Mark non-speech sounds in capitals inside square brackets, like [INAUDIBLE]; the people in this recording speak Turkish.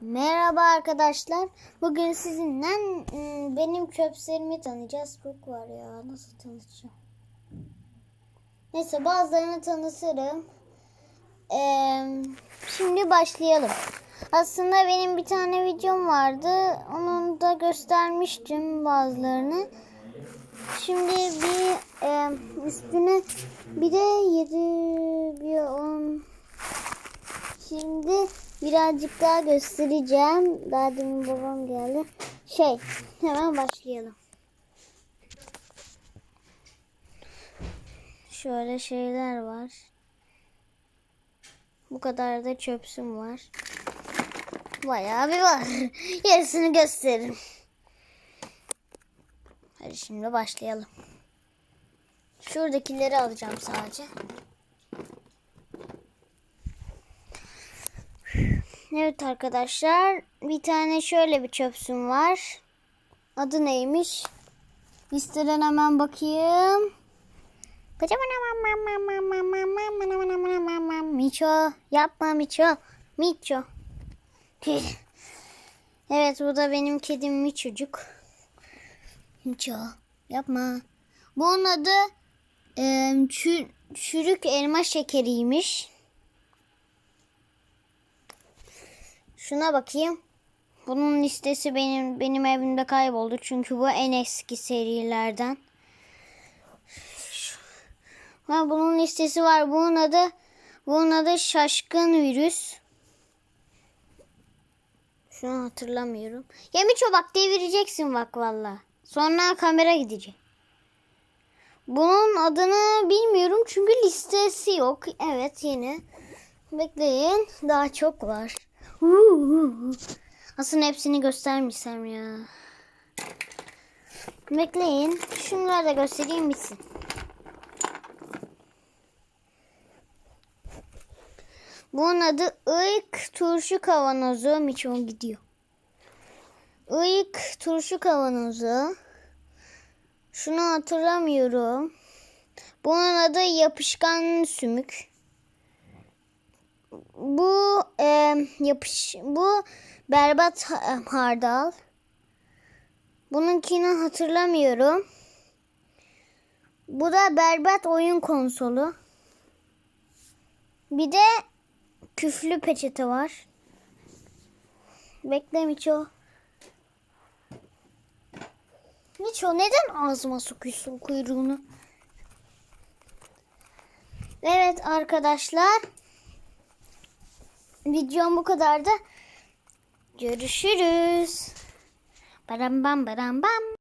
Merhaba arkadaşlar. Bugün sizinle benim çöplerimi tanıyacağız. Çok var ya. Nasıl tanıtacağım? Neyse bazılarını tanıtırım. Ee, şimdi başlayalım. Aslında benim bir tane videom vardı. Onu da göstermiştim bazılarını. Şimdi bir e, üstüne bir de 7 bir 10 Şimdi birazcık daha göstereceğim. Daha demin babam geldi. Şey, hemen başlayalım. Şöyle şeyler var. Bu kadar da çöpsüm var. Bayağı bir var. [LAUGHS] Yarısını gösteririm. Hadi şimdi başlayalım. Şuradakileri alacağım sadece. Evet arkadaşlar bir tane şöyle bir çöpsüm var. Adı neymiş? Listeden hemen bakayım. Miço yapma Miço. Miço. Evet bu da benim kedim Miçocuk. Miço yapma. Bunun adı e, çü- çürük elma şekeriymiş. Şuna bakayım. Bunun listesi benim benim evimde kayboldu çünkü bu en eski serilerden. Ha, bunun listesi var. Bunun adı bunun adı şaşkın virüs. Şunu hatırlamıyorum. Ya Miço bak devireceksin bak valla. Sonra kamera gidecek. Bunun adını bilmiyorum çünkü listesi yok. Evet yeni. Bekleyin. Daha çok var. Aslında hepsini göstermişsem ya. Bekleyin. Şunları da göstereyim bitsin. Bunun adı ıyık turşu kavanozu. Miçon gidiyor. Iyık turşu kavanozu. Şunu hatırlamıyorum. Bunun adı yapışkan sümük. Bu e, yapış bu berbat ha- hardal. Bununkini hatırlamıyorum. Bu da berbat oyun konsolu. Bir de küflü peçete var. Bekle Miço. Miço neden ağzıma sokuyorsun kuyruğunu? Evet arkadaşlar. Videom bu kadardı. Görüşürüz. Baram bam baram bam.